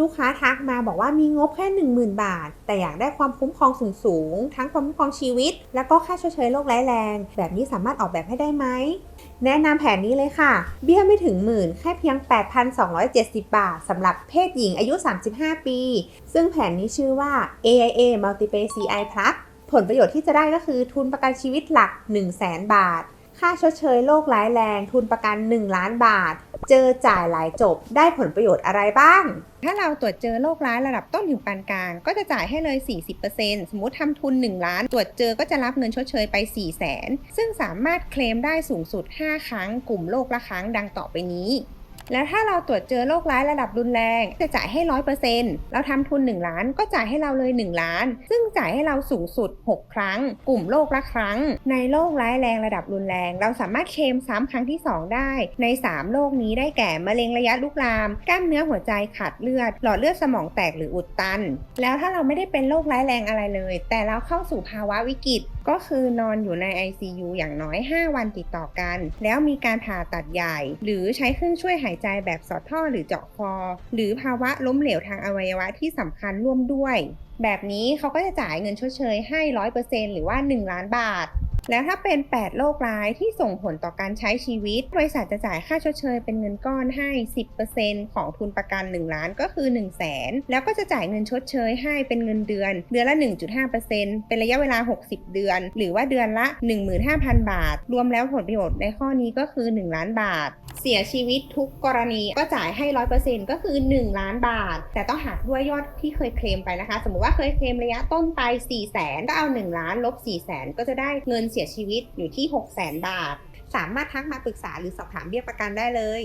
ลูกค้าทักมาบอกว่ามีงบแค่ 10,000 บาท แต่อยากได้ความคุ้มครองสูงสูงๆทั้งความคุ้มครองชีวิต แล้วก็ค่าชดเชยโรคร้ายแรง แบบนี้สามารถออกแบบให้ได้ไหมแนะนำแผนนี้เลยค่ะ เบี้ยไม่ถึงหมื่นแค่เพียง 8,270 บาทสำหรับเพศหญิงอายุ 35 ปี ซึ่งแผนนี้ชื่อว่า AIA Multipay CI Plus ผลประโยชน์ที่จะได้ก็คือทุนประกันชีวิตหลัก 1 0 0 0 0แบาท ค่าชดเชยโรคร้ายแรง ทุนประกัน 1 ล้านบาท เจอจ่ายหลายจบได้ผลประโยชน์อะไรบ้าง ถ้าเราตรวจเจอโรคร้ายระดับต้นถึงปานกลาง ก็จะจ่ายให้เลย 40%สมมติทำทุน 1 ล้าน ตรวจเจอก็จะรับเงินชดเชยไป 4 0 0 0 0 0 ซึ่งสามารถเคลมได้สูงสุด 5 ครั้งกลุ่มโรคละครั้งดังต่อไปนี้ แล้วถ้าเราตรวจเจอโรคร้ายระดับรุนแรง จะจ่ายให้100%เปอร์เซนต์เราทำทุน 1 ล้านก็จ่ายให้เราเลย 1 ล้าน ซึ่งจ่ายให้เราสูงสุด 6 ครั้ง กลุ่มโรคละครั้ง ในโรคร้ายแรงระดับรุนแรง เราสามารถเคลมซ้ำครั้งที่ 2 ได้ ใน 3 โรคนี้ได้แก่มะเร็งระยะลุกลาม กล้ามเนื้อหัวใจขาดเลือด หลอดเลือดสมองแตกหรืออุดตัน แล้วถ้าเราไม่ได้เป็นโรคร้ายแรงอะไรเลย แต่เราเข้าสู่ภาวะวิกฤตก็คือนอนอยู่ใน ICU อย่างน้อย 5 วันติดต่อกัน แล้วมีการผ่าตัดใหญ่ หรือใช้เครื่องช่วยหายใจแบบสอดท่อหรือเจาะคอ หรือภาวะล้มเหลวทางอวัยวะที่สำคัญร่วมด้วย แบบนี้เขาก็จะจ่ายเงินชดเชยให้100%หรือว่า 1 ล้านบาท แล้วถ้าเป็น 8 โรคร้ายที่ส่งผลต่อการใช้ชีวิต บริษัทจะจ่ายค่าชดเชยเป็นเงินก้อนให้ 10%ของทุนประกัน 1 ล้านก็คือ 1 0 0 0 0แสนแล้วก็จะจ่ายเงินชดเชยให้เป็นเงินเดือน เดือนละ 1.5%เป็นระยะเวลา 60 เดือน หรือว่าเดือนละ 15,000 บาท รวมแล้วผลประโยชน์ในข้อนี้ก็คือ 1 ล้านบาทเสียชีวิตทุกกรณีก็จ่ายให้ร้อยเปอร์เซ็นต์ก็คือ 1 ล้านบาท แต่ต้องหักด้วยยอดที่เคยเคลมไปนะคะ สมมุติว่าเคยเคลมระยะต้นไป4ี่แสนก็เอา 1 ล้านลบ4ี่แสนก็จะได้เงินเสียชีวิตอยู่ที่6 0 0แสนบาท สามารถทักมาปรึกษาหรือสอบถามเบี้ยประกันได้เลย